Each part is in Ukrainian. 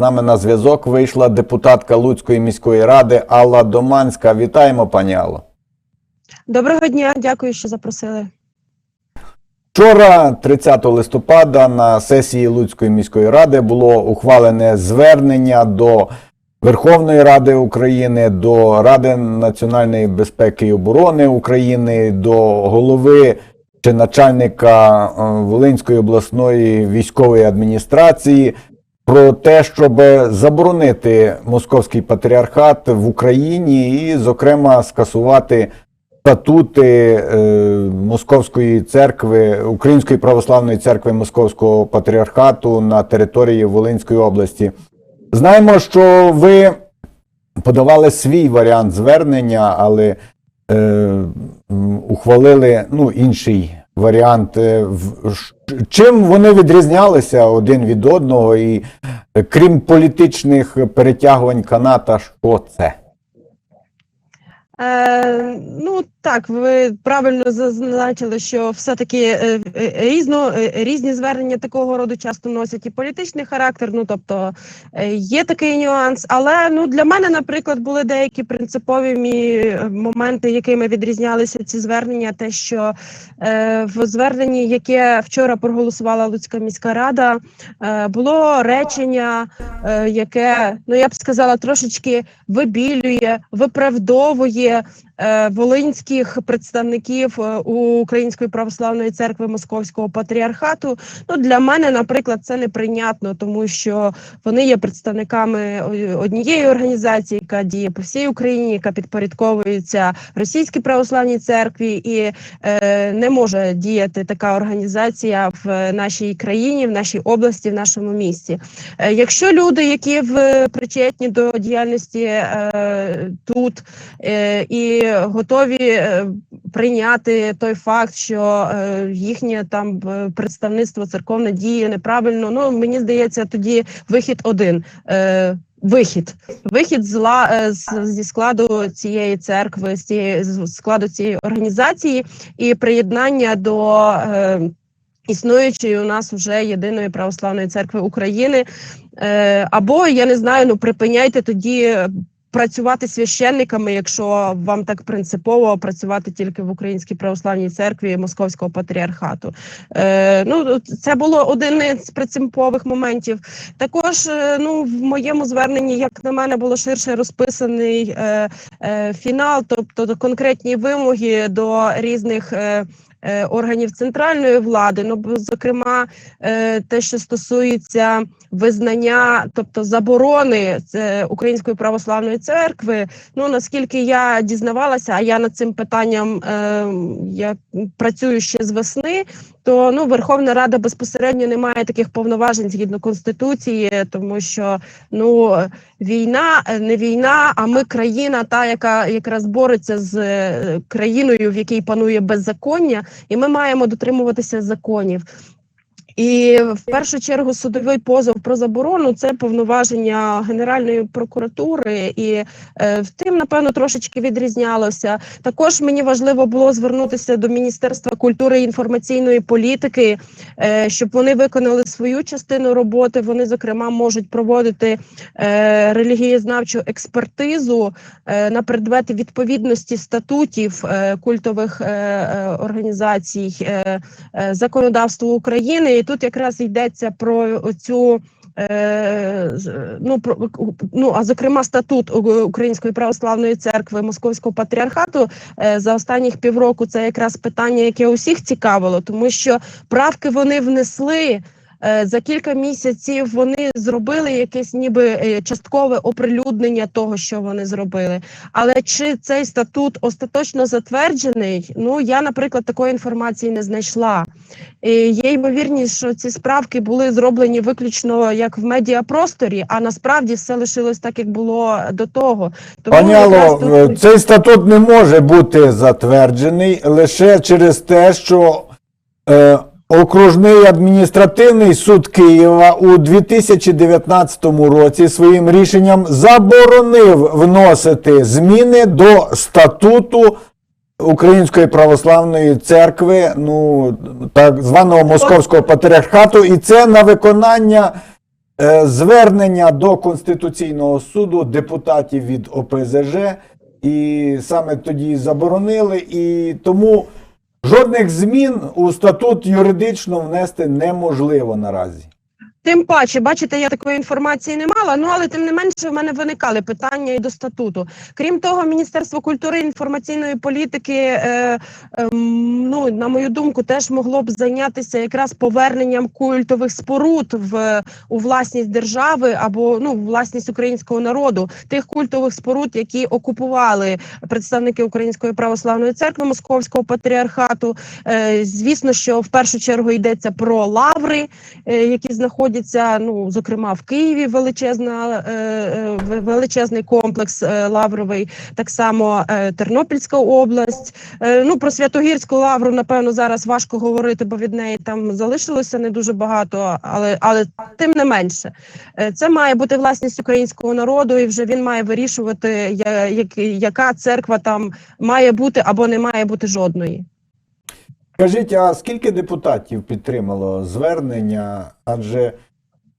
нами на зв'язок вийшла депутатка Луцької міської ради Алла Доманська. Вітаємо, пані Алло. Доброго дня, дякую, що запросили. Вчора, 30 листопада, на сесії Луцької міської ради було ухвалене звернення до Верховної Ради України, до Ради національної безпеки і оборони України, до голови чи начальника е, Волинської обласної військової адміністрації про те, щоб заборонити московський патріархат в Україні і, зокрема, скасувати статути е, Московської церкви, Української православної церкви Московського патріархату на території Волинської області. Знаємо, що ви подавали свій варіант звернення, але е, ухвалили ну, інший варіант. Е, в- Чим вони відрізнялися один від одного, і е, крім політичних перетягувань каната, що це? Е, ну так, ви правильно зазначили, що все-таки е, е, різно, е, різні звернення такого роду часто носять і політичний характер. Ну тобто е, є такий нюанс. Але ну для мене, наприклад, були деякі принципові моменти, якими відрізнялися ці звернення. Те, що е, в зверненні, яке вчора проголосувала Луцька міська рада, е, було речення, е, яке ну я б сказала трошечки вибілює, виправдовує е, волинських представників е, Української православної церкви Московського патріархату. Ну для мене, наприклад, це неприйнятно, тому що вони є представниками однієї організації, яка діє по всій Україні, яка підпорядковується російській православній церкві, і е, не може діяти така організація в нашій країні, в нашій області, в нашому місті. Е, Якщо люди, які в причетні до діяльності е, тут е, і готові е, прийняти той факт, що е, їхнє там е, представництво церковне діє неправильно, ну мені здається, тоді вихід один. Вихід, вихід зла з, зі складу цієї церкви, з цієї з складу цієї організації, і приєднання до е, існуючої у нас вже єдиної православної церкви України. Е, або я не знаю, ну припиняйте тоді працювати священниками, якщо вам так принципово працювати тільки в Українській православній церкві Московського патріархату. Е, ну це було один з принципових моментів. Також е, ну в моєму зверненні, як на мене, було ширше розписаний е, е, фінал, тобто конкретні вимоги до різних. Е, Органів центральної влади, ну зокрема, е, те, що стосується визнання, тобто заборони Української православної церкви. Ну наскільки я дізнавалася, а я над цим питанням е, я працюю ще з весни. То ну Верховна Рада безпосередньо не має таких повноважень згідно конституції, тому що ну війна е, не війна, а ми країна, та яка якраз бореться з е, країною, в якій панує беззаконня, і ми маємо дотримуватися законів. І в першу чергу судовий позов про заборону це повноваження Генеральної прокуратури, і е, тим, напевно, трошечки відрізнялося. Також мені важливо було звернутися до Міністерства культури і інформаційної політики, е, щоб вони виконали свою частину роботи. Вони, зокрема, можуть проводити е, релігієзнавчу експертизу е, на предмет відповідності статутів е, культових е, е, організацій е, е, законодавству України. І тут якраз йдеться про цю. Е, ну, про, ну, а зокрема, статут Української православної церкви Московського патріархату е, за останніх півроку це якраз питання, яке усіх цікавило, тому що правки вони внесли. Е, За кілька місяців вони зробили якесь ніби е, часткове оприлюднення того, що вони зробили. Але чи цей статут остаточно затверджений? Ну я, наприклад, такої інформації не знайшла. Є ймовірність, що ці справки були зроблені виключно як в медіапросторі, а насправді все лишилось так, як було до того. Тому Алло, тут- е, цей статут не може бути затверджений лише через те, що е, окружний адміністративний суд Києва у 2019 році своїм рішенням заборонив вносити зміни до статуту Української православної церкви, ну так званого московського патріархату, і це на виконання е, звернення до Конституційного суду депутатів від ОПЗЖ, і саме тоді заборонили, і тому жодних змін у статут юридично внести неможливо наразі. Тим паче, бачите, я такої інформації не мала. Ну але тим не менше, в мене виникали питання і до статуту. Крім того, Міністерство культури і інформаційної політики, е, ем, ну на мою думку, теж могло б зайнятися якраз поверненням культових споруд в у власність держави або ну власність українського народу, тих культових споруд, які окупували представники Української православної церкви Московського патріархату. Е, звісно, що в першу чергу йдеться про лаври, е, які знаходяться, ну зокрема в Києві, величезна е, е, величезний комплекс е, лавровий, так само Тернопільська область. Ну про Святогірську лавру, напевно, зараз важко говорити, бо від неї там залишилося не дуже багато, але але тим не менше, це має бути власність українського народу, і вже він має вирішувати, яка церква там має бути або не має бути жодної. Скажіть, а скільки депутатів підтримало звернення? Адже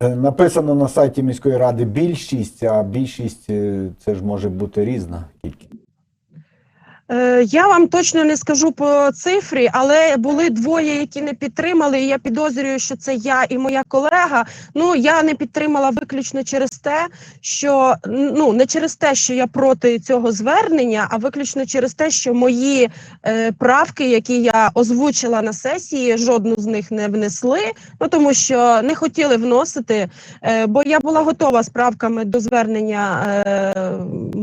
е, написано на сайті міської ради більшість, а більшість е, це ж може бути різна кількість. Е, Я вам точно не скажу по цифрі, але були двоє, які не підтримали. І я підозрюю, що це я і моя колега. Ну я не підтримала виключно через те, що ну не через те, що я проти цього звернення, а виключно через те, що мої е, правки, які я озвучила на сесії, жодну з них не внесли. Ну тому що не хотіли вносити, е, бо я була готова з правками до звернення е,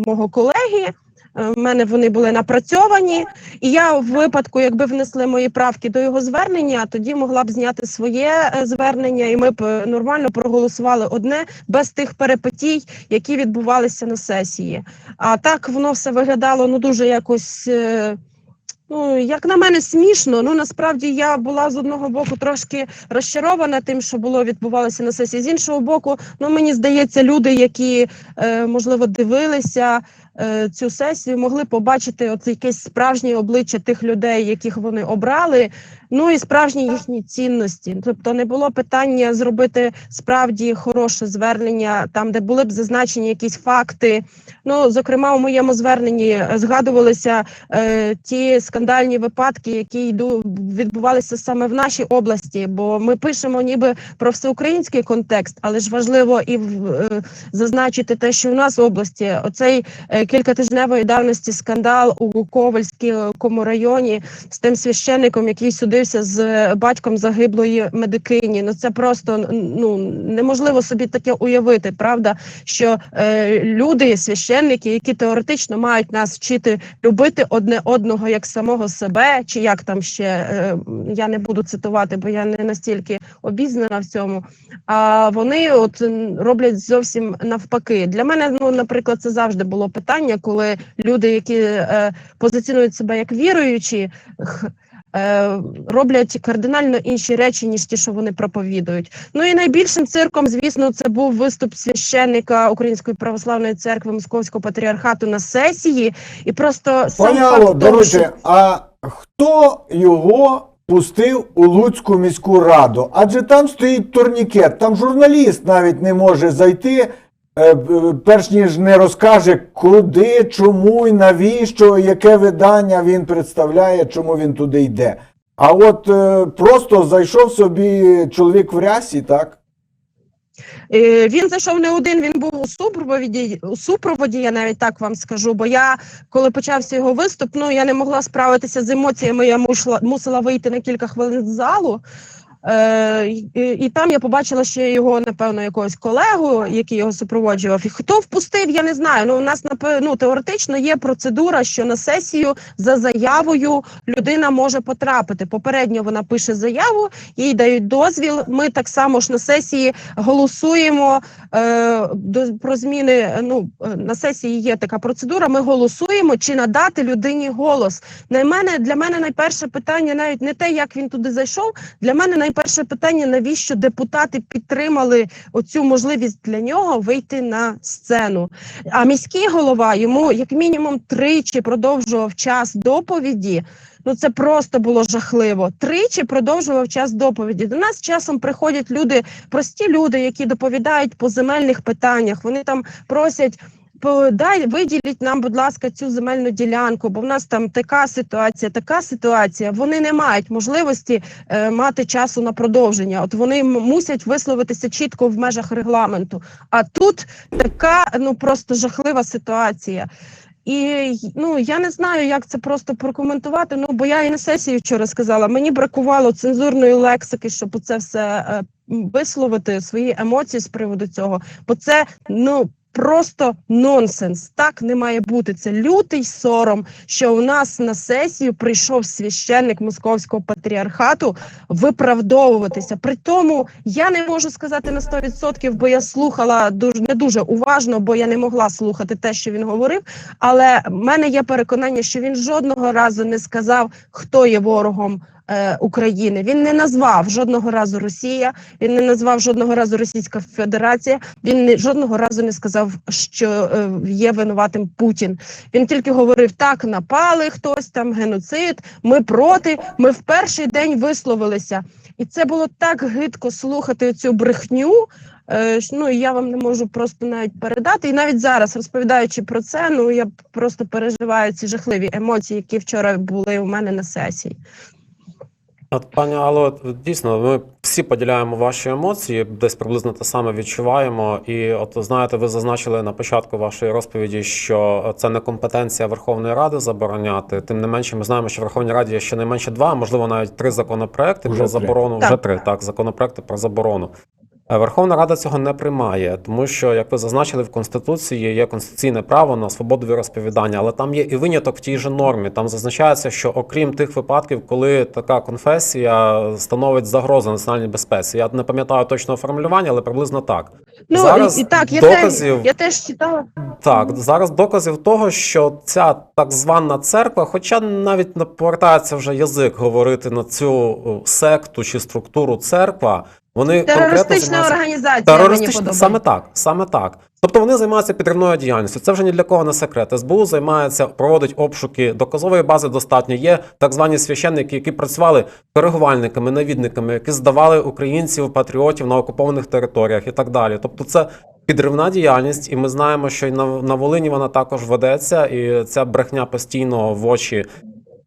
мого колеги. Е, В мене вони були напрацьовані, і я в випадку, якби внесли мої правки до його звернення, тоді могла б зняти своє е, звернення, і ми б е, нормально проголосували одне без тих перипетій, які відбувалися на сесії. А так воно все виглядало ну дуже якось. Ну, як на мене, смішно. Ну насправді я була з одного боку трошки розчарована тим, що було відбувалося на сесії. З іншого боку, ну мені здається, люди, які е, можливо дивилися цю сесію, могли побачити от якесь справжнє обличчя тих людей, яких вони обрали. Ну і справжні їхні цінності. Тобто не було питання зробити справді хороше звернення, там, де були б зазначені якісь факти. Ну, зокрема, у моєму зверненні е, згадувалися е, ті скандальні випадки, які йду відбувалися саме в нашій області. Бо ми пишемо ніби про всеукраїнський контекст, але ж важливо і в- е, зазначити те, що в нас в області оцей е, кількатижневої давності скандал у Ковальському районі з тим священником, який судився з батьком загиблої медикині. Ну це просто ну неможливо собі таке уявити, правда? Що е, люди, священники, які теоретично мають нас вчити любити одне одного як самого себе, чи як там ще е, я не буду цитувати, бо я не настільки обізнана в цьому. А вони от роблять зовсім навпаки. Для мене, ну наприклад, це завжди було питання, коли люди, які е, позиціонують себе як віруючі, е, роблять кардинально інші речі, ніж ті, що вони проповідують. Ну і найбільшим цирком, звісно, це був виступ священника Української православної церкви Московського патріархату на сесії, і просто сам Пані факт що- а хто його пустив у Луцьку міську раду? Адже там стоїть турнікет, там журналіст навіть не може зайти, перш ніж не розкаже, куди, чому і навіщо, яке видання він представляє, чому він туди йде. А от е, просто зайшов собі чоловік в рясі, так? Е, Він зайшов не один, він був у супроводі, у супроводі, я навіть так вам скажу. Бо я, коли почався його виступ, ну я не могла справитися з емоціями. Я мусила, мусила вийти на кілька хвилин з залу. Е, і, там я побачила ще його, напевно, якогось колегу, який його супроводжував. І хто впустив, я не знаю. Ну, у нас ну, теоретично є процедура, що на сесію за заявою людина може потрапити. Попередньо вона пише заяву, їй дають дозвіл. Ми так само ж на сесії голосуємо е, до, про зміни. Ну е, на сесії є така процедура. Ми голосуємо чи надати людині голос. Для мене для мене найперше питання навіть не те, як він туди зайшов. Для мене найперше питання: навіщо депутати підтримали оцю можливість для нього вийти на сцену? А міський голова йому як мінімум тричі продовжував час доповіді. Ну це просто було жахливо. Тричі продовжував час доповіді. До нас часом приходять люди, прості люди, які доповідають по земельних питаннях. Вони там просять. Подай, виділіть нам, будь ласка, цю земельну ділянку, бо в нас там така ситуація, така ситуація. Вони не мають можливості е, мати часу на продовження. От вони мусять висловитися чітко в межах регламенту. А тут така ну просто жахлива ситуація. І ну я не знаю, як це просто прокоментувати. Ну бо я і на сесії вчора сказала, мені бракувало цензурної лексики, щоб це все е, висловити свої емоції з приводу цього. Бо це ну просто нонсенс. Так не має бути. Це лютий сором, що у нас на сесію прийшов священник московського патріархату виправдовуватися. При тому я не можу сказати на 100%, бо я слухала дуже не дуже уважно, бо я не могла слухати те, що він говорив. Але в мене є переконання, що він жодного разу не сказав, хто є ворогом. Е, України він не назвав жодного разу Росія, він не назвав жодного разу Російська Федерація. Він не жодного разу не сказав, що е, є винуватим Путін. Він тільки говорив: так, напали хтось там, геноцид. Ми проти. Ми в перший день висловилися, і це було так гидко слухати цю брехню. Е, Ну я вам не можу просто навіть передати. І навіть зараз, розповідаючи про це, ну я просто переживаю ці жахливі емоції, які вчора були у мене на сесії. От, пані Алло, дійсно, ми всі поділяємо ваші емоції, десь приблизно те саме відчуваємо. І от знаєте, ви зазначили на початку вашої розповіді, що це не компетенція Верховної Ради забороняти. Тим не менше, ми знаємо, що в Верховній Раді є щонайменше два, а можливо навіть три законопроекти вже про три. заборону. Так. Вже три так, законопроекти про заборону. Е, Верховна Рада цього не приймає, тому що, як ви зазначили, в Конституції є конституційне право на свободу віросповідання, але там є і виняток в тій же нормі. Там зазначається, що окрім тих випадків, коли така конфесія становить загрозу національній безпеці. Я не пам'ятаю точного формулювання, але приблизно так. Ну Зараз і, і так, я доказів- теж я теж читала. Так, зараз доказів того, що ця так звана церква, хоча навіть не повертається вже язик говорити на цю секту чи структуру церква, вони Терористична організація Терористична, подобається. саме так, саме так. Тобто вони займаються підривною діяльністю. Це вже ні для кого не секрет. СБУ займається, проводить обшуки, доказової бази достатньо. Є так звані священники, які працювали коригувальниками, навідниками, які здавали українців, патріотів на окупованих територіях і так далі. Тобто, це підривна діяльність, і ми знаємо, що і на, на Волині вона також ведеться, і ця брехня постійно в очі.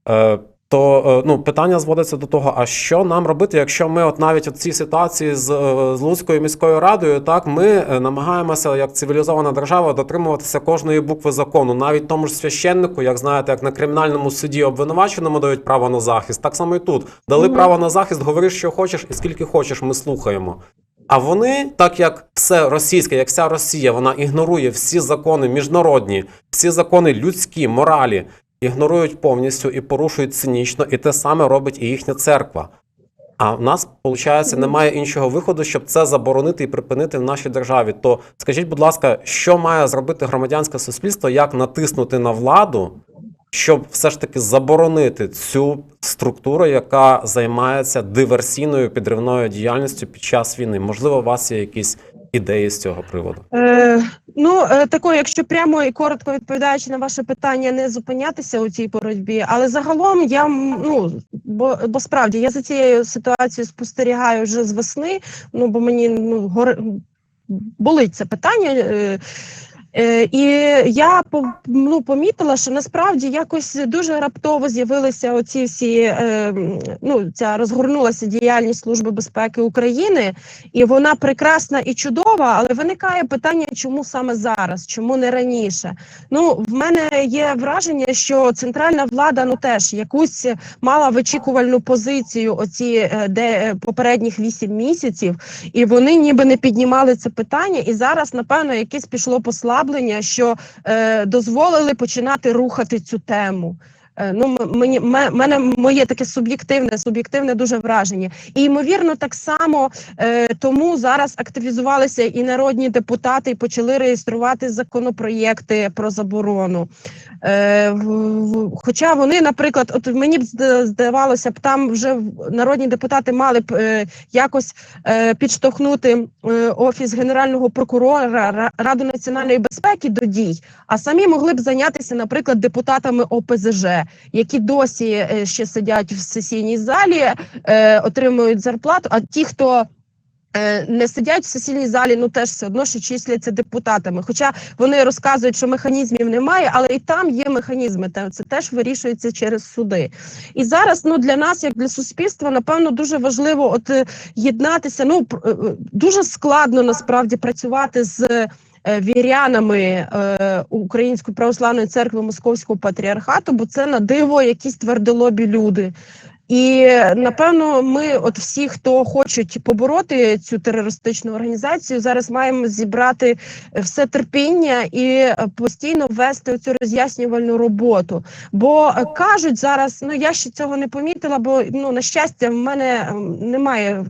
Е, то е, ну питання зводиться до того: а що нам робити, якщо ми, от навіть от цій ситуації з, е, з Луцькою міською радою, так ми е, намагаємося як цивілізована держава дотримуватися кожної букви закону, навіть тому ж священнику, як знаєте, як на кримінальному суді обвинуваченому дають право на захист, так само і тут дали Мгм. право на захист, говори, що хочеш, і скільки хочеш, ми слухаємо. А вони, так як все російське, як вся Росія, вона ігнорує всі закони міжнародні, всі закони людські, моралі, ігнорують повністю і порушують цинічно, і те саме робить і їхня церква. А в нас, виходить, немає іншого виходу, щоб це заборонити і припинити в нашій державі. То скажіть, будь ласка, що має зробити громадянське суспільство, як натиснути на владу, щоб все ж таки заборонити цю структуру, яка займається диверсійною підривною діяльністю під час війни? Можливо, у вас є якісь ідеї з цього приводу? Е, ну, е, тако, якщо прямо і коротко відповідаючи на ваше питання, не зупинятися у цій боротьбі, але загалом я ну бо, бо справді я за цією ситуацією спостерігаю вже з весни. Ну бо мені ну гор... болить це питання. Е, і я ну, помітила, що насправді якось дуже раптово з'явилися оці всі е, ну ця розгорнулася діяльність Служби безпеки України, і вона прекрасна і чудова, але виникає питання, чому саме зараз, чому не раніше? Ну, в мене є враження, що центральна влада ну теж якусь мала вичікувальну позицію оці е, де е, попередніх вісім місяців, і вони ніби не піднімали це питання. І зараз, напевно, якесь пішло послаблення, що е, дозволили починати рухати цю тему. Е, Ну, мені ме- мене моє таке суб'єктивне, суб'єктивне дуже враження. І ймовірно, так само е, тому зараз активізувалися і народні депутати, і почали реєструвати законопроєкти про заборону. Е, хоча вони, наприклад, от мені б здавалося б, там вже народні депутати мали б якось підштовхнути офіс генерального прокурора Ра- Раду національної безпеки до дій, а самі могли б зайнятися, наприклад, депутатами ОПЗЖ, які досі е, ще сидять в сесійній залі, е, отримують зарплату. А ті, хто е, не сидять в сесійній залі, ну теж все одно що числяться депутатами. Хоча вони розказують, що механізмів немає, але і там є механізми. Та це теж вирішується через суди. І зараз ну для нас, як для суспільства, напевно, дуже важливо от єднатися. Ну дуже складно насправді працювати з. Е, Вірянами е, Української православної церкви Московського патріархату, бо це на диво якісь твердолобі люди. І напевно, ми, от всі, хто хочуть побороти цю терористичну організацію, зараз маємо зібрати все терпіння і е, постійно вести цю роз'яснювальну роботу. Бо кажуть зараз, ну я ще цього не помітила, бо ну на щастя, в мене ем, немає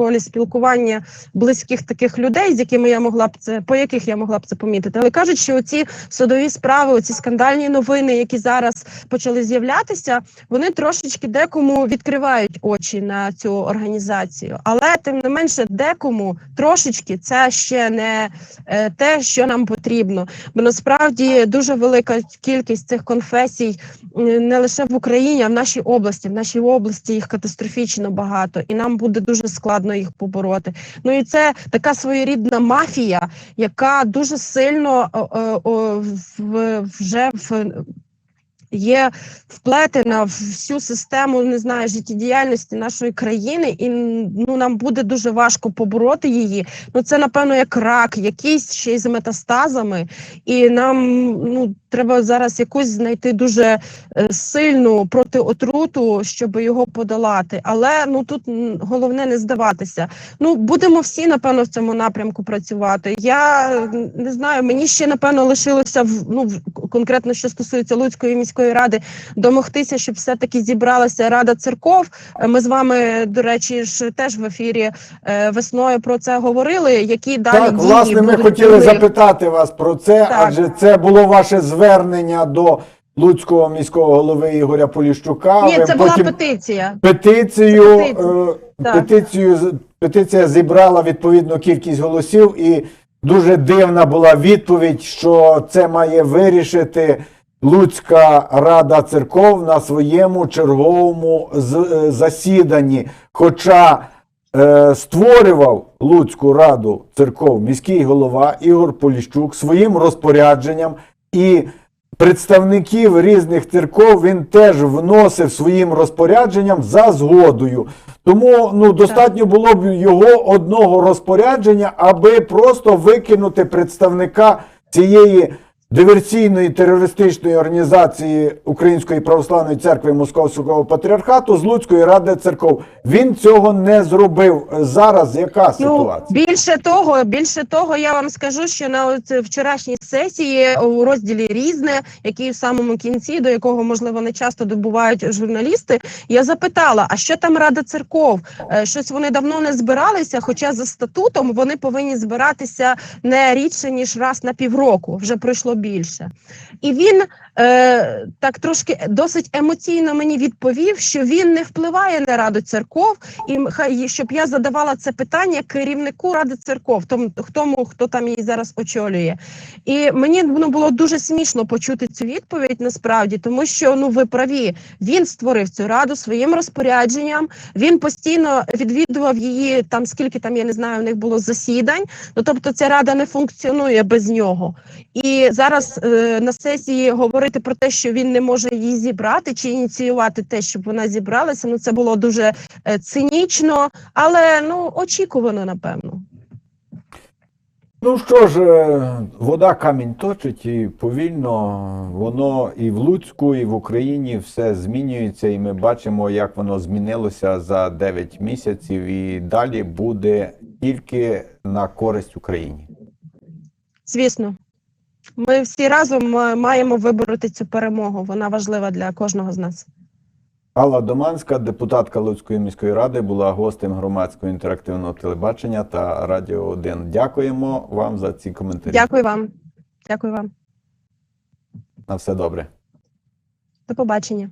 колі спілкування близьких таких людей, з якими я могла б це по яких я могла б це помітити. Але кажуть, що оці судові справи, оці скандальні новини, які зараз почали з'являтися, вони трошечки декому відкривають очі на цю організацію. Але тим не менше, декому трошечки це ще не е, те, що нам потрібно. Бо насправді дуже велика кількість цих конфесій не лише в Україні, а в нашій області. В нашій області їх катастрофічно багато, і нам буде дуже складно їх побороти. Ну і це така своєрідна мафія, яка дуже сильно о, о, в, вже в. Є вплетена в всю систему не знаю життєдіяльності нашої країни, і ну нам буде дуже важко побороти її. Ну це напевно як рак, якийсь ще й з метастазами, і нам ну треба зараз якусь знайти дуже е, сильну протиотруту, щоб його подолати. Але ну тут головне не здаватися. Ну будемо всі напевно в цьому напрямку працювати. Я не знаю, мені ще напевно лишилося в ну конкретно, що стосується Луцької міської ради, домогтися, щоб все таки зібралася рада церков. Е, Ми з вами, до речі, ж теж в ефірі е, весною про це говорили. Які далі Так, дії власне, ми хотіли вони- запитати вас про це, Так. адже це було ваше звернення до Луцького міського голови Ігоря Поліщука. Ні, це була петиція. петицію. Це петиція. е, Петицію петиція зібрала відповідну кількість голосів, і дуже дивна була відповідь, що це має вирішити Луцька рада церков на своєму черговому е, засіданні. Хоча е, створював Луцьку раду церков міський голова Ігор Поліщук своїм розпорядженням і представників різних церков він теж вносив своїм розпорядженням за згодою. Тому ну достатньо було б його одного розпорядження, аби просто викинути представника цієї диверсійної терористичної організації Української православної церкви Московського патріархату з Луцької ради церков. Він цього не зробив. Зараз яка Ну, ситуація? більше того, більше того, я вам скажу, що на вчорашній сесії у розділі різне, який в самому кінці, до якого можливо не часто добувають журналісти, я запитала: а що там рада церков? Е, Щось вони давно не збиралися, хоча за статутом вони повинні збиратися не рідше ніж раз на півроку. Вже пройшло більше. І він е, так трошки досить емоційно мені відповів, що він не впливає на раду церков, і хай щоб я задавала це питання керівнику ради церков, тому тому, хто там її зараз очолює. І мені ну, було дуже смішно почути цю відповідь насправді, тому що ну ви праві, він створив цю раду своїм розпорядженням. Він постійно відвідував її там, скільки там я не знаю, в них було засідань. Ну тобто, ця рада не функціонує без нього. І зараз е, на сесії говорити про те, що він не може її зібрати чи ініціювати те, щоб вона зібралася. Ну це було дуже е, цинічно, але ну очікувано, напевно. Ну що ж, е, вода камінь точить, і повільно воно і в Луцьку, і в Україні все змінюється, і ми бачимо, як воно змінилося за 9 місяців, і далі буде тільки на користь Україні. Звісно. Ми всі разом е, маємо вибороти цю перемогу. Вона важлива для кожного з нас. Алла Доманська, депутатка Луцької міської ради, була гостем громадського інтерактивного телебачення та Радіо 1. Дякуємо вам за ці коментарі. Дякую вам. Дякую вам. На все добре. До побачення.